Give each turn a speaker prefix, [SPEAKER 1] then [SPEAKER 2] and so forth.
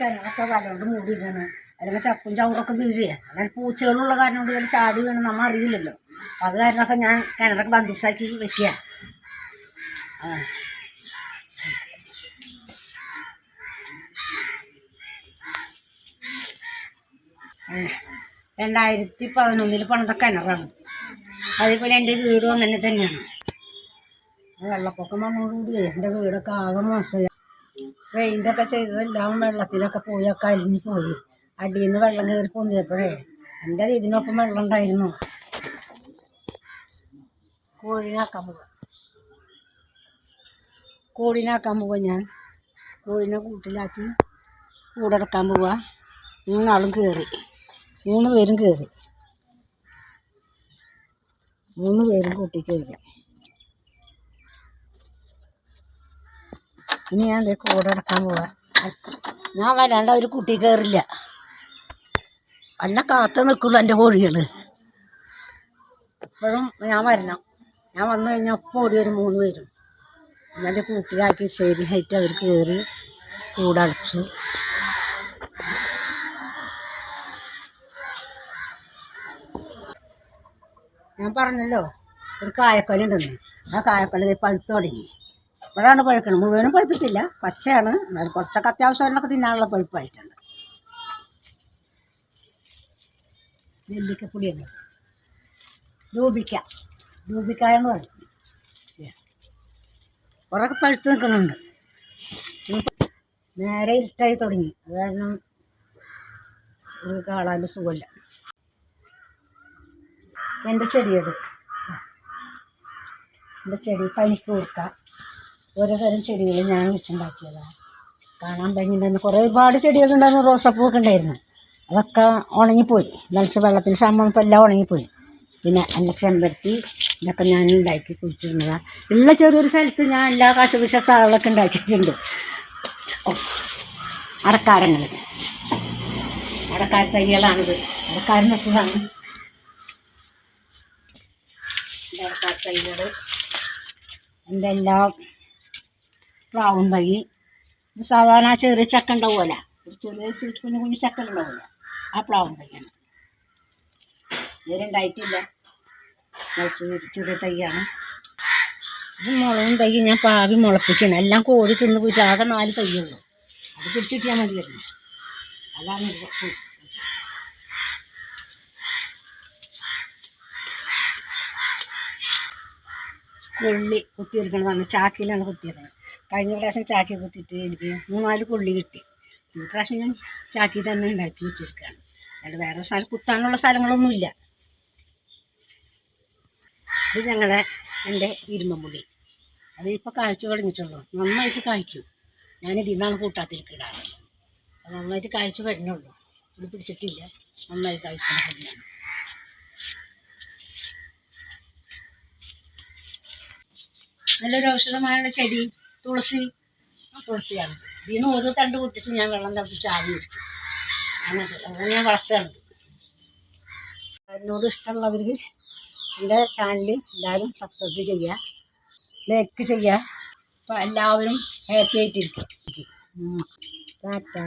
[SPEAKER 1] കിണറൊക്കെ വലകൊണ്ട് മൂടിയിട്ടാണ്. അല്ലെങ്കിൽ ചപ്പും ചവറൊക്കെ വീഴുക അങ്ങനെ പൂച്ചകളുള്ള കാരണം കൊണ്ട് ഇവർ ചാടി വീണ് നമ്മൾ അറിയില്ലല്ലോ. അപ്പം അത് കാരണമൊക്കെ ഞാൻ കിണറൊക്കെ ബന്ധുസാക്കി വെക്കുക ആ. രണ്ടായിരത്തി പതിനൊന്നിൽ പണിത കിണറാണ്. അതേപോലെ എന്റെ വീടും അങ്ങനെ തന്നെയാണ്. വെള്ളപ്പൊക്കം വന്നതോടുകൂടി എന്റെ വീടൊക്കെ ആകെ മോശമായി. പെയിന്റൊക്കെ ചെയ്തതെല്ലാം വെള്ളത്തിലൊക്കെ പോയി ഒക്കെ അലിഞ്ഞു പോയി. അടിയിൽ നിന്ന് വെള്ളം കയറി പൊന്തിയപ്പോഴേ എന്റെ ഇതിനൊപ്പം വെള്ളം ഉണ്ടായിരുന്നു. കോഴിനാക്കാൻ പോവാ. കോഴിനാക്കാൻ പോവാ ഞാൻ. കോഴിനെ കൂട്ടിലാക്കി കൂടടക്കാൻ പോവാ. മൂന്നാളും കയറി. മൂന്ന് പേരും കയറി. മൂന്ന് പേരും കൂട്ടി കയറി ഇനി ഞാൻ ഇത് കൂടെ അടക്കാൻ പോവാ. ഞാൻ വരാണ്ട് ഒരു കുട്ടി കയറില്ല എന്നെ കാത്തു നിൽക്കുള്ളൂ എന്റെ കോഴികൾ ഇപ്പോഴും ഞാൻ വരണം. ഞാൻ വന്നു കഴിഞ്ഞാൽ ഒപ്പം ഓടി ഒരു മൂന്ന് പേരും. എന്നിട്ട് കൂട്ടിലാക്കി ശരിയായിട്ട് അവർ കയറി കൂടടച്ചു ഞാൻ പറഞ്ഞല്ലോ ഒരു കായക്കൊല ഉണ്ടെന്ന്. ആ കായക്കൊല പഴുത്തു തുടങ്ങി. ഇവിടെയാണ് പഴുക്കുന്നത് മുഴുവനും പഴുത്തിട്ടില്ല. പച്ചയാണ്. എന്നാലും കുറച്ചൊക്കെ അത്യാവശ്യമായിട്ടൊക്കെ തിന്നാനുള്ള പഴുപ്പായിട്ടുണ്ട്. നെല്ലിക്കപ്പൊടിയാണ് രൂപിക്ക. രൂപിക്കായ എന്ന് പറയും. കുറേ പഴുത്ത് നിൽക്കുന്നുണ്ട്. നേരെ ഇട്ടായി തുടങ്ങി. അത് കാരണം കാണാൻ സുഖമില്ല. എന്റെ ചെടിയത്. എന്റെ ചെടി പനിക്ക് കൊടുക്കാം. ഓരോ തരം ചെടികൾ ഞാൻ വെച്ചുണ്ടാക്കിയതാണ് കാണാൻ ഭംഗിയുണ്ടായിരുന്നു. കുറേ ഒരുപാട് ചെടികളുണ്ടായിരുന്നു. റോസപ്പൂവൊക്കെ ഉണ്ടായിരുന്നു. അതൊക്കെ ഉണങ്ങിപ്പോയി. മത്സ്യ വെള്ളത്തിന് ക്ഷാമം ഇപ്പോൾ എല്ലാം ഉണങ്ങിപ്പോയി. പിന്നെ എന്റെ ചെമ്പരത്തി ഇതൊക്കെ ഞാൻ ഉണ്ടാക്കി കുഴിച്ചിരുന്നതാണ് ഉള്ള ചെറിയൊരു സ്ഥലത്ത് ഞാൻ എല്ലാ കാശുപിശ സാധനങ്ങളൊക്കെ ഉണ്ടാക്കിയിട്ടുണ്ട്. അടക്കാരങ്ങൾ അടക്കാര തൈകളാണിത്. അടക്കാരൻ വെച്ചതാണ്. അടക്കാര തൈകൾ എന്റെ എല്ലാ പ്ലാവും തൈ സാധാരണ ചെറിയ ചക്ക ഉണ്ടാവുമല്ല. ഒരു ചെറിയ കുഞ്ഞു കുഞ്ഞു ചക്ക ഉണ്ടാവുമല്ല. ആ പ്ലാവും തൈയാണ് ഇവരുണ്ടായിട്ടില്ല ചെറിയ തൈയാണ്. ഇത് മുളകും തൈ ഞാൻ പാവി മുളപ്പിക്കണം. എല്ലാം കോഴി തിന്ന് പോയിട്ട് ആകെ നാല് തൈയുള്ളൂ. അത് പിടിച്ചിട്ടിയാൽ മതിയായിരുന്നു. അതാണ്. കൊള്ളി കുത്തിയെടുക്കണതാണ്. ചാക്കിലാണ് കുത്തിയെടുക്കുന്നത് കഴിഞ്ഞ പ്രാവശ്യം ചാക്കി കുത്തിയിട്ട് എനിക്ക് മൂന്നാൽ കൊള്ളി കിട്ടി. ഈ പ്രാവശ്യം ഞാൻ ചാക്കി തന്നെ ഉണ്ടാക്കി വെച്ചിരിക്കുകയാണ്. അല്ലാണ്ട് വേറെ സ്ഥലം കുത്താനുള്ള സ്ഥലങ്ങളൊന്നുമില്ല. ഇത് ഞങ്ങളുടെ എന്റെ ഇരുമ്പുള്ളി അത് ഇപ്പോൾ കാഴ്ച തുടങ്ങിയിട്ടുള്ളൂ നന്നായിട്ട് കായ്ക്കും. ഞാനിതിൽ നിന്നാണ് കൂട്ടാത്തിരിക്കും ഇടാറ്. അത് നന്നായിട്ട് കാഴ്ച വരുന്നുള്ളൂ. ഇത് പിടിച്ചിട്ടില്ല. നന്നായി കാഴ്ച തന്നെയാണ് നല്ലൊരു ഔഷധമായുള്ള ചെടി. തുളസി. തുളസിയാണ്. ഇതിന് ഒരു തണ്ട് പൊട്ടിച്ച് ഞാൻ വെള്ളം തിളപ്പിച്ച് ആവി അങ്ങനത്തെ അങ്ങനെ ഞാൻ വളർത്തുകയാണ്. എന്നോട് ഇഷ്ടമുള്ളവർക്ക് എന്റെ ചാനൽ എല്ലാവരും സബ്സ്ക്രൈബ് ചെയ്യുക ലൈക്ക് ചെയ്യുക. അപ്പോൾ എല്ലാവരും ഹാപ്പി ആയിട്ടിരിക്കും. ടാറ്റാ.